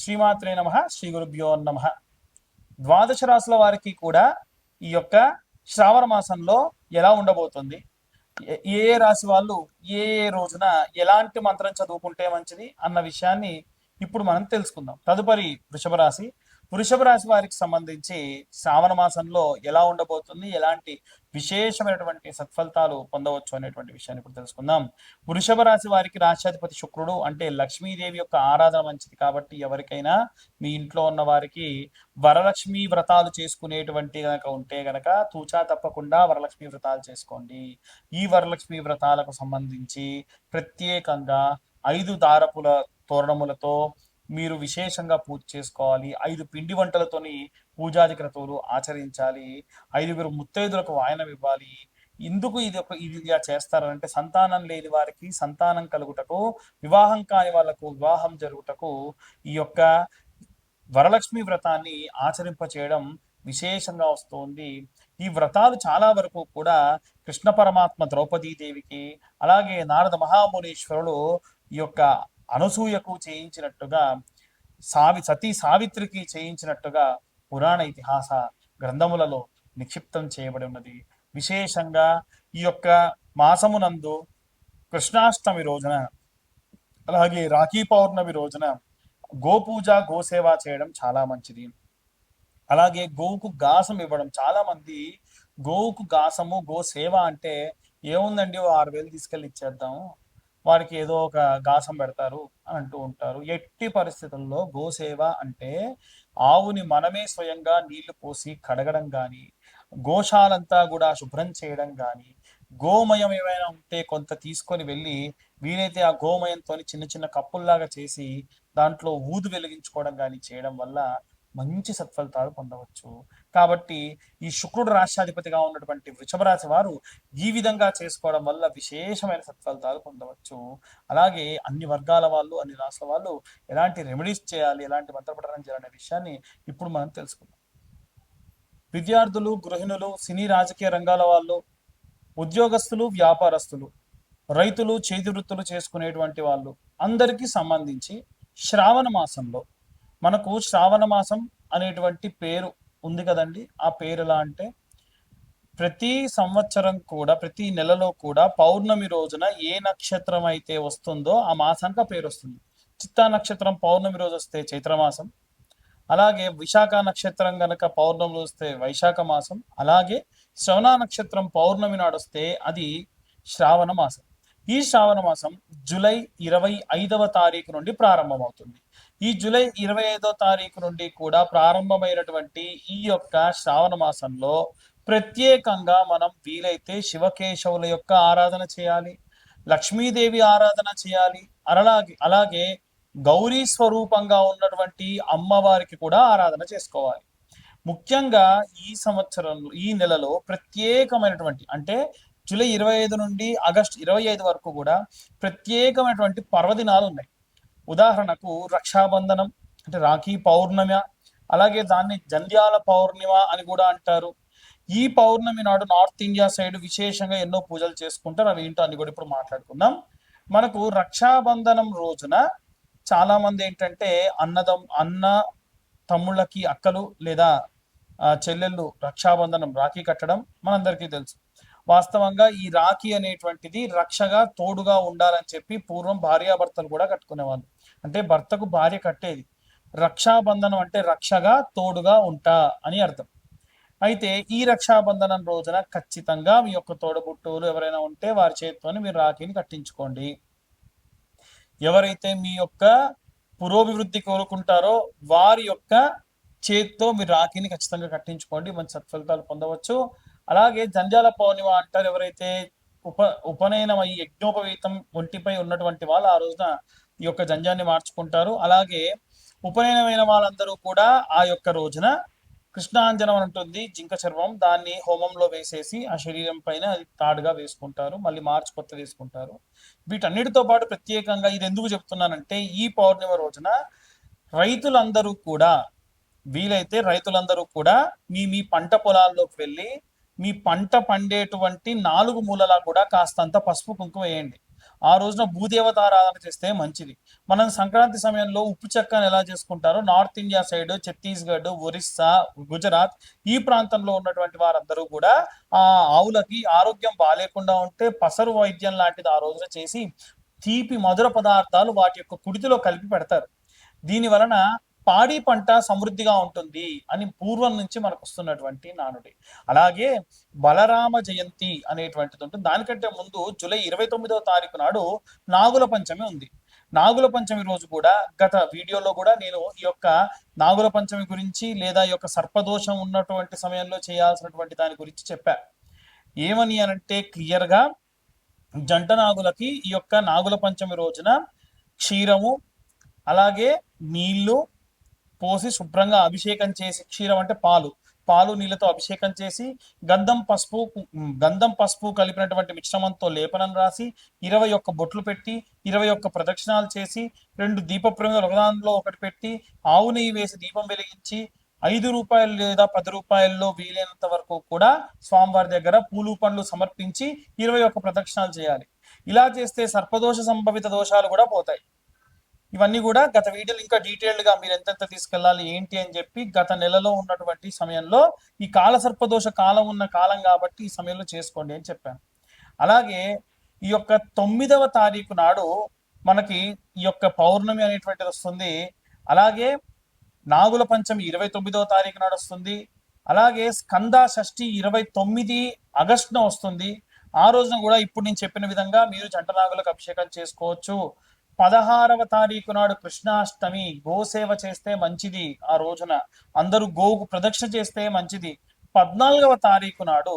శ్రీమాత్రే నమ శ్రీ గురుభ్యో నమ. ద్వాదశ రాశుల వారికి కూడా ఈ యొక్క శ్రావణ మాసంలో ఎలా ఉండబోతుంది? ఏ ఏ రాశి వాళ్ళు ఏ ఏ రోజున ఎలాంటి మంత్రం చదువుకుంటే మంచిది అన్న విషయాన్ని ఇప్పుడు మనం తెలుసుకుందాం. తదుపరి వృషభ రాశి. వృషభ రాశి వారికి సంబంధించి శ్రావణ మాసంలో ఎలా ఉండబోతుంది ఎలాంటి విశేషమైనటువంటి సత్ఫలితాలు పొందవచ్చు అనేటువంటి విషయాన్ని ఇప్పుడు తెలుసుకుందాం. వృషభ రాశి వారికి రాష్ట్రాధిపతి శుక్రుడు అంటే లక్ష్మీదేవి యొక్క ఆరాధన మంచిది కాబట్టి ఎవరికైనా మీ ఇంట్లో ఉన్న వారికి వరలక్ష్మి వ్రతాలు చేసుకునేటువంటి గనక ఉంటే గనక తూచా తప్పకుండా వరలక్ష్మి వ్రతాలు చేసుకోండి. ఈ వరలక్ష్మి వ్రతాలకు సంబంధించి ప్రత్యేకంగా ఐదు దారపుల తోరణములతో మీరు విశేషంగా పూజ చేసుకోవాలి. ఐదు పిండి వంటలతోని పూజాది క్రతువులు ఆచరించాలి. ఐదుగురు ముత్తైదులకు వాయనం ఇవ్వాలి. ఎందుకు ఇది ఒక ఇదిగా చేస్తారంటే సంతానం లేని వారికి సంతానం కలుగుటకు వివాహం కాని వాళ్ళకు వివాహం జరుగుటకు ఈ యొక్క వరలక్ష్మి వ్రతాన్ని ఆచరింప చేయడం విశేషంగా వస్తుంది. ఈ వ్రతాలు చాలా వరకు కూడా కృష్ణ పరమాత్మ ద్రౌపదీ దేవికి అలాగే నారద మహామునీశ్వరుడు ఈ యొక్క అనసూయకు చేయించినట్టుగా సావి సతీ సావిత్రికి చేయించినట్టుగా పురాణ ఇతిహాస గ్రంథములలో నిక్షిప్తం చేయబడి ఉన్నది. విశేషంగా ఈ యొక్క మాసమునందు కృష్ణాష్టమి రోజున అలాగే రాఖీ పౌర్ణమి రోజున గోపూజ గోసేవ చేయడం చాలా మంచిది. అలాగే గోవుకు గాసం ఇవ్వడం చాలా మంది గోవుకు గాసము గో సేవ అంటే ఏముందండి ఓ ఆరు వేలు తీసుకెళ్ళి ఇచ్చేద్దాము. వారికి ఏదో ఒక గాసం పెడతారు అని అంటూ ఉంటారు. ఎట్టి పరిస్థితుల్లో గోసేవ అంటే ఆవుని మనమే స్వయంగా నీళ్ళు పోసి కడగడం కానీ గోశాలంతా కూడా శుభ్రం చేయడం కానీ గోమయం ఏమైనా ఉంటే కొంత తీసుకొని వెళ్ళి వీలైతే ఆ గోమయంతో చిన్న చిన్న కప్పుల్లాగా చేసి దాంట్లో ఊదు వెలిగించుకోవడం కానీ చేయడం వల్ల మంచి సత్ఫలితాలు పొందవచ్చు. కాబట్టి ఈ శుక్రుడు రాష్ట్రాధిపతిగా ఉన్నటువంటి వృషభ రాశి వారు ఈ విధంగా చేసుకోవడం వల్ల విశేషమైన సత్ఫలితాలు పొందవచ్చు. అలాగే అన్ని వర్గాల వాళ్ళు అన్ని రాష్ట్రాల వాళ్ళు ఎలాంటి రెమెడీస్ చేయాలి ఎలాంటి మంత్రపఠనం చేయాలనే విషయాన్ని ఇప్పుడు మనం తెలుసుకుందాం. విద్యార్థులు గృహిణులు సినీ రాజకీయ రంగాల వాళ్ళు ఉద్యోగస్తులు వ్యాపారస్తులు రైతులు చేతి వృత్తులు చేసుకునేటువంటి వాళ్ళు అందరికీ సంబంధించి శ్రావణ మాసంలో మనకు శ్రావణ మాసం అనేటువంటి పేరు ఉంది కదండి. ఆ పేరు ఎలా అంటే ప్రతి సంవత్సరం కూడా ప్రతి నెలలో కూడా పౌర్ణమి రోజున ఏ నక్షత్రం అయితే వస్తుందో ఆ మాసానికి ఆ పేరు వస్తుంది. చిత్తా నక్షత్రం పౌర్ణమి రోజు వస్తే చైత్రమాసం అలాగే విశాఖ నక్షత్రం గనక పౌర్ణమి రోజు వస్తే వైశాఖ మాసం అలాగే శ్రవణ నక్షత్రం పౌర్ణమి నాడు వస్తే అది శ్రావణ మాసం. ఈ శ్రావణ మాసం జూలై ఇరవై ఐదవ తారీఖు నుండి ప్రారంభమవుతుంది. ఈ జూలై ఇరవై ఐదవ తారీఖు నుండి కూడా ప్రారంభమైనటువంటి ఈ యొక్క శ్రావణ మాసంలో ప్రత్యేకంగా మనం వీలైతే శివకేశవుల యొక్క ఆరాధన చేయాలి లక్ష్మీదేవి ఆరాధన చేయాలి అలాగే అలాగే గౌరీ స్వరూపంగా ఉన్నటువంటి అమ్మవారికి కూడా ఆరాధన చేసుకోవాలి. ముఖ్యంగా ఈ సంవత్సరంలో ఈ నెలలో ప్రత్యేకమైనటువంటి అంటే జూలై ఇరవై ఐదు నుండి ఆగస్ట్ ఇరవై ఐదు వరకు కూడా ప్రత్యేకమైనటువంటి పర్వదినాలు ఉన్నాయి ఉదాహరణకు రక్షాబంధనం అంటే రాఖీ పౌర్ణమి అలాగే దాన్ని జంధ్యాల పౌర్ణిమ అని కూడా అంటారు. ఈ పౌర్ణమి నాడు నార్త్ ఇండియా సైడ్ విశేషంగా ఎన్నో పూజలు చేసుకుంటారు. అవి ఏంటో అని కూడా ఇప్పుడు మాట్లాడుకుందాం. మనకు రక్షాబంధనం రోజున చాలా మంది ఏంటంటే అన్నదం అన్న తమ్ముళ్ళకి అక్కలు లేదా చెల్లెళ్ళు రక్షాబంధనం రాఖీ కట్టడం మనందరికీ తెలుసు. వాస్తవంగా ఈ రాఖీ అనేటువంటిది రక్షగా తోడుగా ఉండాలని చెప్పి పూర్వం భార్యాభర్తలు కూడా కట్టుకునేవాళ్ళు. అంటే భర్తకు భార్య కట్టేది. రక్షాబంధనం అంటే రక్షగా తోడుగా ఉంటా అని అర్థం. అయితే ఈ రక్షాబంధనం రోజున ఖచ్చితంగా మీ యొక్క తోడబుట్టువులు ఎవరైనా ఉంటే వారి చేతితోని మీరు రాఖీని కట్టించుకోండి. ఎవరైతే మీ యొక్క పురోభివృద్ధి కోరుకుంటారో వారి యొక్క చేతితో మీరు రాఖీని ఖచ్చితంగా కట్టించుకోండి. మంచి సత్ఫలితాలు పొందవచ్చు. అలాగే జంజాల పౌర్ణిమ అంటారు ఎవరైతే ఉప ఉపనయనం అయ్యి యజ్ఞోపవీతం ఒంటిపై ఉన్నటువంటి వాళ్ళు ఆ రోజున ఈ యొక్క జంజాన్ని మార్చుకుంటారు. అలాగే ఉపనయనమైన వాళ్ళందరూ కూడా ఆ యొక్క రోజున కృష్ణాంజనం ఉంటుంది జింక చర్మం. దాన్ని హోమంలో వేసేసి ఆ శరీరం పైన అది తాడుగా వేసుకుంటారు మళ్ళీ మార్చి కొత్త వేసుకుంటారు. వీటన్నిటితో పాటు ప్రత్యేకంగా ఇది ఎందుకు చెప్తున్నానంటే ఈ పౌర్ణిమ రోజున రైతులందరూ కూడా వీలైతే రైతులందరూ కూడా మీ మీ పంట పొలాల్లోకి వెళ్ళి మీ పంట పండేటువంటి నాలుగు మూలలా కూడా కాస్తంత పసుపు కుంకుమ వేయండి. ఆ రోజున భూదేవతారాధన చేస్తే మంచిది. మనం సంక్రాంతి సమయంలో ఉప్పు చెక్కను ఎలా చేసుకుంటారో north India side Chhattisgarh Orissa Gujarat ఈ ప్రాంతంలో ఉన్నటువంటి వారందరూ కూడా ఆ ఆవులకి ఆరోగ్యం బాగాలేకుండా ఉంటే పసరు వైద్యం లాంటిది ఆ రోజున చేసి తీపి మధుర పదార్థాలు వాటి యొక్క కుడితిలో కలిపి పెడతారు. దీని వలన పాడి పంట సమృద్ధిగా ఉంటుంది అని పూర్వం నుంచి మనకు వస్తున్నటువంటి నానుడి. అలాగే బలరామ జయంతి అనేటువంటిది ఉంటుంది. దానికంటే ముందు జూలై ఇరవై తొమ్మిదవ తారీఖు నాడు నాగుల పంచమి ఉంది. నాగుల పంచమి రోజు కూడా గత వీడియోలో కూడా నేను ఈ యొక్క నాగుల పంచమి గురించి లేదా ఈ యొక్క సర్పదోషం ఉన్నటువంటి సమయంలో చేయాల్సినటువంటి దాని గురించి చెప్పా. ఏమని అనంటే క్లియర్గా జంట నాగులకి ఈ యొక్క నాగుల పంచమి రోజున క్షీరము అలాగే నీళ్ళు పోసి శుభ్రంగా అభిషేకం చేసి క్షీరం అంటే పాలు పాలు నీళ్ళతో అభిషేకం చేసి గంధం పసుపు గంధం పసుపు కలిపినటువంటి మిశ్రమంతో లేపనం రాసి ఇరవై ఒక్క బొట్లు పెట్టి ఇరవై ఒక్క ప్రదక్షిణాలు చేసి రెండు దీప ప్రమిదలు ఒకదానిలో ఒకటి పెట్టి ఆవు నెయ్యి వేసి దీపం వెలిగించి ఐదు రూపాయలు లేదా పది రూపాయల్లో వీలైనంత వరకు కూడా స్వామివారి దగ్గర పూలు పండ్లు సమర్పించి ఇరవై ఒక్క ప్రదక్షిణాలు చేయాలి. ఇలా చేస్తే సర్పదోష సంభవిత దోషాలు కూడా పోతాయి. ఇవన్నీ కూడా గత వీడియోలు ఇంకా డీటెయిల్డ్గా మీరు ఎంతెంత తీసుకెళ్ళాలి ఏంటి అని చెప్పి గత నెలలో ఉన్నటువంటి సమయంలో ఈ కాల సర్పదోష కాలం ఉన్న కాలం కాబట్టి ఈ సమయంలో చేసుకోండి అని చెప్పాను. అలాగే ఈ యొక్క తొమ్మిదవ తారీఖు నాడు మనకి ఈ యొక్క పౌర్ణమి అనేటువంటిది వస్తుంది. అలాగే నాగుల పంచమి ఇరవై తొమ్మిదవ తారీఖు నాడు వస్తుంది. అలాగే స్కంద షష్ఠి ఇరవై తొమ్మిది ఆగస్టున వస్తుంది. ఆ రోజున కూడా ఇప్పుడు నేను చెప్పిన విధంగా మీరు జంట నాగులకు అభిషేకం చేసుకోవచ్చు. పదహారవ తారీఖు నాడు కృష్ణాష్టమి గోసేవ చేస్తే మంచిది ఆ రోజున. అందరూ గోకు ప్రదక్షిణ చేస్తే మంచిది. పద్నాలుగవ తారీఖు నాడు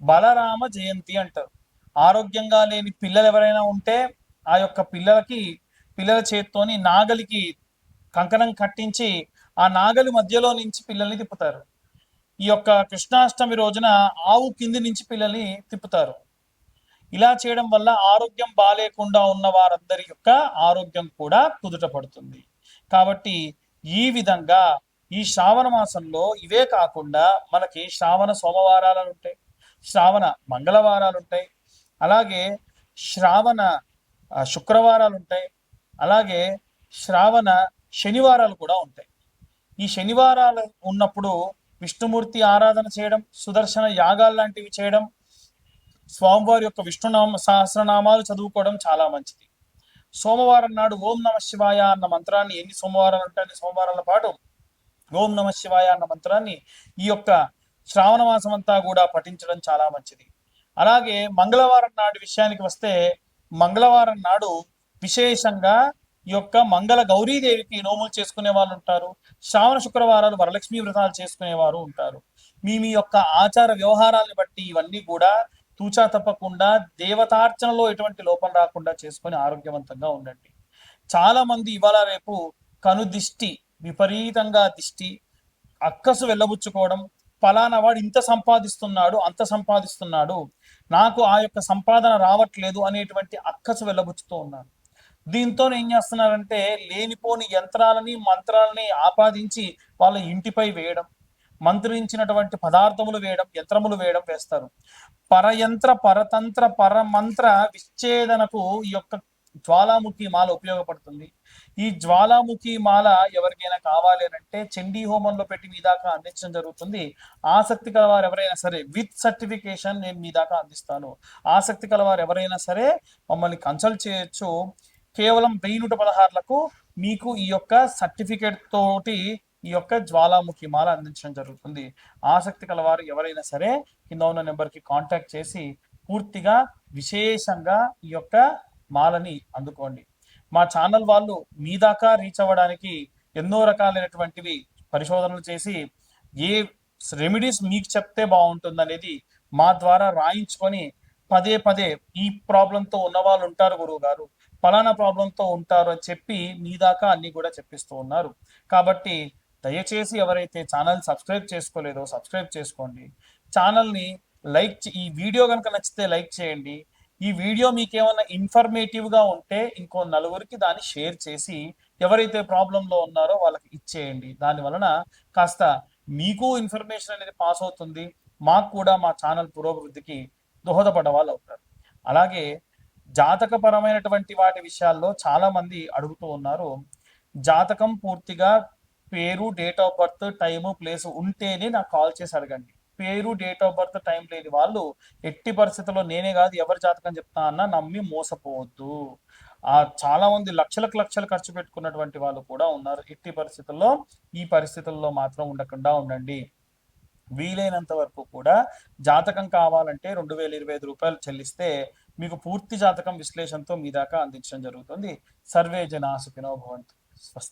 బలరామ జయంతి అంటారు. ఆరోగ్యంగా లేని పిల్లలు ఎవరైనా ఉంటే ఆ యొక్క పిల్లలకి పిల్లల చేత్తోని నాగలికి కంకణం కట్టించి ఆ నాగలి మధ్యలో నుంచి పిల్లల్ని తిప్పుతారు. ఈ యొక్క కృష్ణాష్టమి రోజున ఆవు కింది నుంచి పిల్లల్ని తిప్పుతారు. ఇలా చేయడం వల్ల ఆరోగ్యం బాగాలేకుండా ఉన్న వారందరి యొక్క ఆరోగ్యం కూడా కుదుట పడుతుంది. కాబట్టి ఈ విధంగా ఈ శ్రావణ మాసంలో ఇవే కాకుండా మనకి శ్రావణ సోమవారాలు ఉంటాయి శ్రావణ మంగళవారాలు ఉంటాయి అలాగే శ్రావణ శుక్రవారాలు ఉంటాయి అలాగే శ్రావణ శనివారాలు కూడా ఉంటాయి. ఈ శనివారాలు ఉన్నప్పుడు విష్ణుమూర్తి ఆరాధన చేయడం సుదర్శన యాగాలు లాంటివి చేయడం స్వామివారి యొక్క విష్ణునామ సహస్రనామాలు చదువుకోవడం చాలా మంచిది. సోమవారం నాడు ఓం నమ శివాయ అన్న మంత్రాన్ని ఎన్ని సోమవారాలు ఉంటాయి సోమవారాల పాటు? ఓం నమ శివాయ అన్న మంత్రాన్ని ఈ యొక్క శ్రావణ మాసం అంతా కూడా పఠించడం చాలా మంచిది. అలాగే మంగళవారం నాడు విషయానికి వస్తే మంగళవారం నాడు విశేషంగా ఈ యొక్క మంగళ గౌరీదేవికి నోములు చేసుకునే వాళ్ళు ఉంటారు. శ్రావణ శుక్రవారాలు వరలక్ష్మి వ్రతాలు చేసుకునేవారు ఉంటారు. మీ మీ యొక్క ఆచార వ్యవహారాలను బట్టి ఇవన్నీ కూడా తూచా తప్పకుండా దేవతార్చనలో ఎటువంటి లోపం రాకుండా చేసుకొని ఆరోగ్యవంతంగా ఉండండి. చాలా మంది ఇవాళ రేపు కను దిష్టి విపరీతంగా దిష్టి అక్కసు వెళ్ళబుచ్చుకోవడం ఫలానా వాడు ఇంత సంపాదిస్తున్నాడు అంత సంపాదిస్తున్నాడు నాకు ఆ యొక్క సంపాదన రావట్లేదు అనేటువంటి అక్కసు వెళ్ళబుచ్చుతూ ఉన్నారు. దీంతో ఏం చేస్తున్నారంటే లేనిపోని యంత్రాలని మంత్రాలని ఆపాదించి వాళ్ళ ఇంటిపై వేయడం మంత్రించినటువంటి పదార్థములు వేయడం యంత్రములు వేయడం వేస్తారు. పరయంత్ర పరతంత్ర పరమంత్ర విచ్ఛేదనకు ఈ యొక్క జ్వాలాముఖి మాల ఉపయోగపడుతుంది. ఈ జ్వాలాముఖి మాల ఎవరికైనా కావాలి అంటే చండీ హోమంలో పెట్టి మీ దాకా అందించడం జరుగుతుంది. ఆసక్తి కలవారు ఎవరైనా సరే విత్ సర్టిఫికేషన్ నేను మీ దాకా అందిస్తాను. ఆసక్తి కలవారు ఎవరైనా సరే మమ్మల్ని కన్సల్ట్ చేయొచ్చు. కేవలం వెయ్యి నూట పదహారులకు మీకు ఈ యొక్క సర్టిఫికేట్ తోటి ఈ యొక్క జ్వాలాముఖి మాల అందించడం జరుగుతుంది. ఆసక్తి కలవారు ఎవరైనా సరే కింద ఉన్న నెంబర్కి కాంటాక్ట్ చేసి పూర్తిగా విశేషంగా ఈ యొక్క మాలని అందుకోండి. మా ఛానల్ వాళ్ళు మీ దాకా రీచ్ అవ్వడానికి ఎన్నో రకాలైనటువంటివి పరిశోధనలు చేసి ఏ రెమెడీస్ మీకు చెప్తే బాగుంటుంది అనేది మా ద్వారా రాయించుకొని పదే పదే ఈ ప్రాబ్లంతో ఉన్న వాళ్ళు ఉంటారు గురువు గారు ఫలానా ప్రాబ్లంతో ఉంటారు అని చెప్పి మీ దాకా అన్ని కూడా చెప్పిస్తూ ఉన్నారు. కాబట్టి దయచేసి ఎవరైతే ఛానల్ సబ్స్క్రైబ్ చేసుకోలేదో సబ్స్క్రైబ్ చేసుకోండి. ఛానల్ని లైక్ ఈ వీడియో కనుక నచ్చితే లైక్ చేయండి. ఈ వీడియో మీకు ఏమైనా ఉంటే ఇంకో నలుగురికి దాన్ని షేర్ చేసి ఎవరైతే ప్రాబ్లంలో ఉన్నారో వాళ్ళకి ఇచ్చేయండి. దాని వలన కాస్త మీకు ఇన్ఫర్మేషన్ అనేది పాస్ అవుతుంది. మాకు కూడా మా ఛానల్ పురోభివృద్ధికి దోహదపడ్డ వాళ్ళు అవుతారు. అలాగే జాతకపరమైనటువంటి వాటి విషయాల్లో చాలామంది అడుగుతూ ఉన్నారు. జాతకం పూర్తిగా పేరు date of birth time place ఉంటేనే నాకు కాల్ చేసి అడగండి. పేరు డేట్ ఆఫ్ బర్త్ టైం లేని వాళ్ళు ఎట్టి పరిస్థితుల్లో నేనే కాదు ఎవరి జాతకం చెప్తా అన్నా నమ్మి మోసపోవద్దు. ఆ చాలా మంది లక్షలకు లక్షలు ఖర్చు పెట్టుకున్నటువంటి వాళ్ళు కూడా ఉన్నారు. ఎట్టి పరిస్థితుల్లో ఈ పరిస్థితుల్లో మాత్రం ఉండకుండా ఉండండి. వీలైనంత వరకు కూడా జాతకం కావాలంటే రెండు వేల ఇరవై ఐదు రూపాయలు చెల్లిస్తే మీకు పూర్తి జాతకం విశ్లేషణతో మీ దాకా అందించడం జరుగుతుంది. సర్వే జనా సుఖినో భవంతు. స్వస్తి.